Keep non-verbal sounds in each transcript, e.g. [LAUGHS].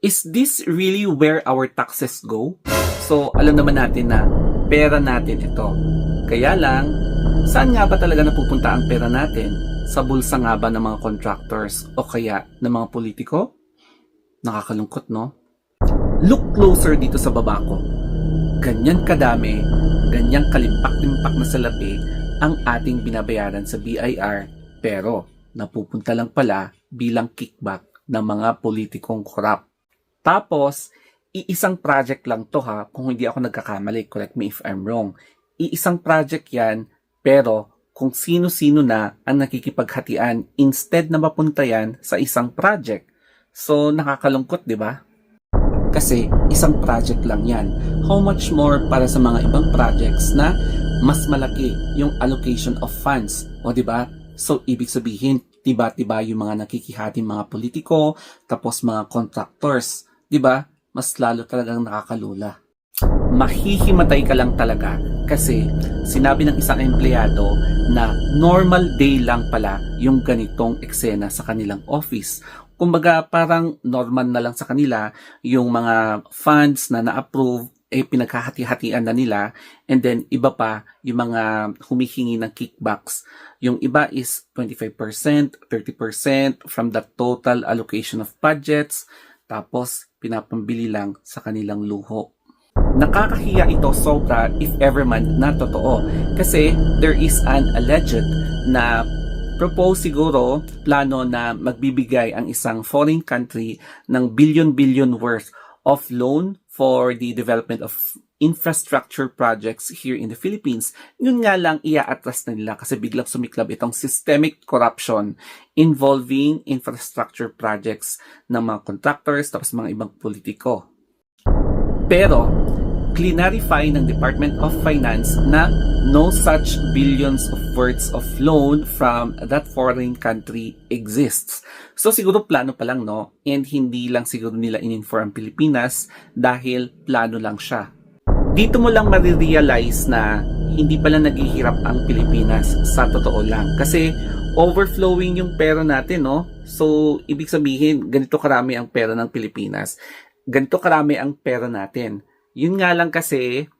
is this really where our taxes go? So, alam naman natin na pera natin ito. Kaya lang, saan nga ba talaga napupunta ang pera natin? Sa bulsa nga ba ng mga contractors o kaya ng mga politiko? Nakakalungkot, no? Look closer dito sa baba ko. Ganyan kadami, ganyang kalimpak-limpak na salapi ang ating binabayaran sa BIR pero napupunta lang pala bilang kickback ng mga politikong korap. Tapos, iisang project lang to ha, kung hindi ako nagkakamali, correct me if I'm wrong. Iisang project yan, pero kung sino-sino na ang nakikipaghatian instead na mapunta yan sa isang project. So, nakakalungkot, di ba? Kasi isang project lang yan. How much more para sa mga ibang projects na mas malaki yung allocation of funds. O di ba? So ibig sabihin, tiba-tiba yung mga nakikihating mga politiko, tapos mga contractors. Di ba? Mas lalo talagang nakakalula. Mahihimatay ka lang talaga kasi sinabi ng isang empleyado na normal day lang pala yung ganitong eksena sa kanilang office kumbaga parang normal na lang sa kanila yung mga funds na na-approve eh pinaghahati-hatian na nila and then iba pa yung mga humihingi ng kickbacks yung iba is 25%, 30% from the total allocation of budgets tapos pinapambili lang sa kanilang luho. Nakakahiya ito sobra if ever man na totoo. Kasi there is an alleged na propose siguro plano na magbibigay ang isang foreign country ng billion-billion worth of loan for the development of infrastructure projects here in the Philippines. Yun nga lang iaatras na nila kasi biglang sumiklab itong systemic corruption involving infrastructure projects ng mga contractors tapos mga ibang politiko. Pero, clarify ng Department of Finance na no such billions of words of loan from that foreign country exists. So siguro plano pa lang no and hindi lang siguro nila in-inform Pilipinas dahil plano lang siya. Dito mo lang marirealize na hindi pala naghihirap ang Pilipinas sa totoo lang kasi overflowing yung pera natin no. So ibig sabihin ganito karami ang pera ng Pilipinas. Ganito karami ang pera natin. Yun nga lang kasi,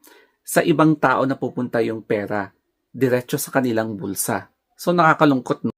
sa ibang tao na pupunta yung pera, diretso sa kanilang bulsa. So nakakalungkot no?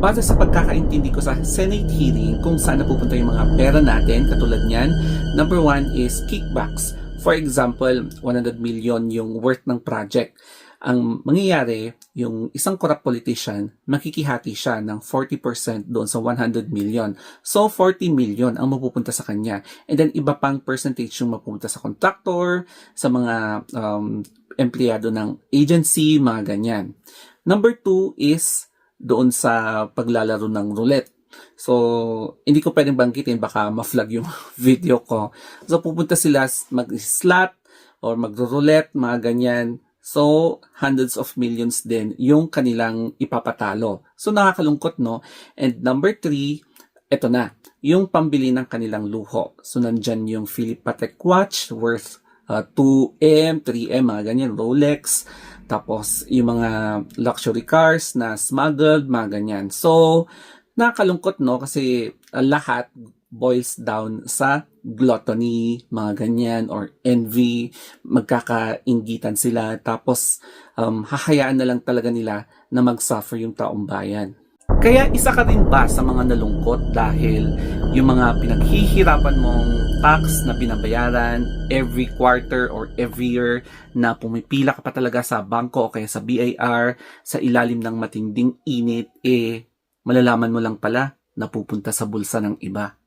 Base sa pagkakaintindi ko sa Senate hearing kung saan napupunta yung mga pera natin, katulad niyan, number one is kickbacks. For example, 100 million yung worth ng project. Ang mangyayari, yung isang corrupt politician, makikihati siya ng 40% doon sa 100 million. So, 40 million ang mapupunta sa kanya. And then, iba pang percentage yung mapupunta sa contractor, sa mga um, empleyado ng agency, mga ganyan. Number two is doon sa paglalaro ng roulette. So, hindi ko pwedeng banggitin, baka ma-flag yung [LAUGHS] video ko. So, pupunta sila mag-slot or magro-roulette, mga ganyan. So, hundreds of millions din yung kanilang ipapatalo. So, nakakalungkot, no? And number three, eto na, yung pambili ng kanilang luho. So, nandyan yung Philip Patek watch worth uh, 2M, 3M, mga ganyan, Rolex. Tapos, yung mga luxury cars na smuggled, mga ganyan. So, nakakalungkot, no? Kasi uh, lahat boils down sa gluttony, mga ganyan, or envy, magkakaingitan sila, tapos um, hahayaan na lang talaga nila na mag-suffer yung taong bayan. Kaya isa ka rin ba sa mga nalungkot dahil yung mga pinaghihirapan mong tax na binabayaran every quarter or every year na pumipila ka pa talaga sa bangko o kaya sa BIR sa ilalim ng matinding init, eh malalaman mo lang pala na pupunta sa bulsa ng iba.